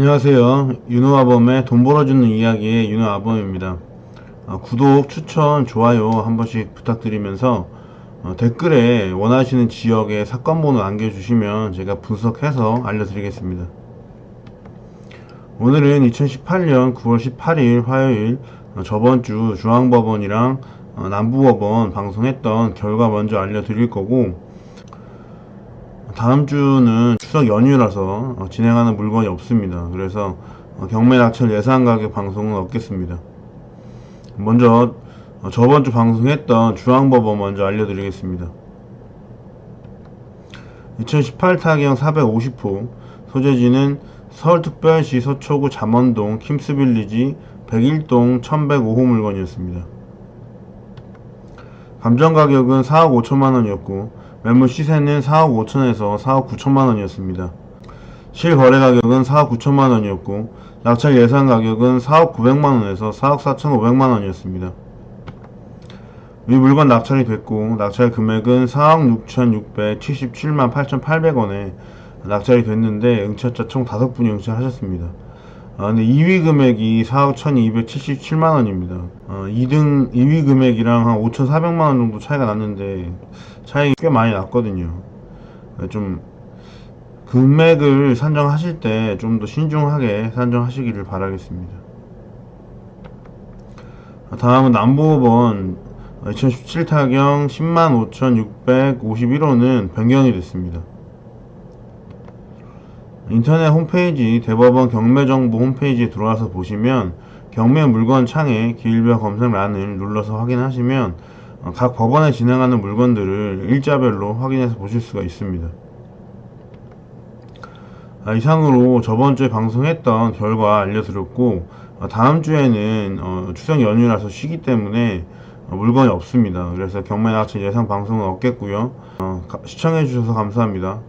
안녕하세요. 윤호아범의 돈 벌어주는 이야기의 윤호아범입니다. 어, 구독, 추천, 좋아요 한 번씩 부탁드리면서 어, 댓글에 원하시는 지역의 사건 번호 남겨주시면 제가 분석해서 알려드리겠습니다. 오늘은 2018년 9월 18일 화요일 어, 저번주 중앙법원이랑 어, 남부법원 방송했던 결과 먼저 알려드릴 거고 다음 주는 추석 연휴라서 어, 진행하는 물건이 없습니다. 그래서 어, 경매 낙찰 예상 가격 방송은 없겠습니다. 먼저 어, 저번 주 방송했던 중앙법원 먼저 알려드리겠습니다. 2018 타경 450호 소재지는 서울특별시 서초구 잠원동 킴스빌리지 101동 1105호 물건이었습니다. 감정 가격은 4억 5천만 원이었고 매물 시세는 4억 5천에서 4억 9천만 원이었습니다. 실거래 가격은 4억 9천만 원이었고 낙찰 예상 가격은 4억 9백만 원에서 4억 4천 5백만 원이었습니다. 이 물건 낙찰이 됐고 낙찰 금액은 4억 6,677만 8,800원에 낙찰이 됐는데 응찰자 총 5분이 응찰하셨습니다. 아, 근데 2위 금액이 4억 1277만 원입니다. 어, 2등, 2위 금액이랑 한 5,400만 원 정도 차이가 났는데, 차이 꽤 많이 났거든요. 어, 좀, 금액을 산정하실 때 좀 더 신중하게 산정하시기를 바라겠습니다. 아, 다음은 남부법원 2017 타경 105,651호는 변경이 됐습니다. 인터넷 홈페이지 대법원 경매정보 홈페이지에 들어와서 보시면 경매 물건 창에 기일별 검색란을 눌러서 확인하시면 어, 각 법원에 진행하는 물건들을 일자별로 확인해서 보실 수가 있습니다. 아, 이상으로 저번주에 방송했던 결과 알려드렸고 어, 다음 주에는 어, 추석 연휴라서 쉬기 때문에 어, 물건이 없습니다. 그래서 경매 낙찰 예상 방송은 없겠고요. 시청해주셔서 감사합니다.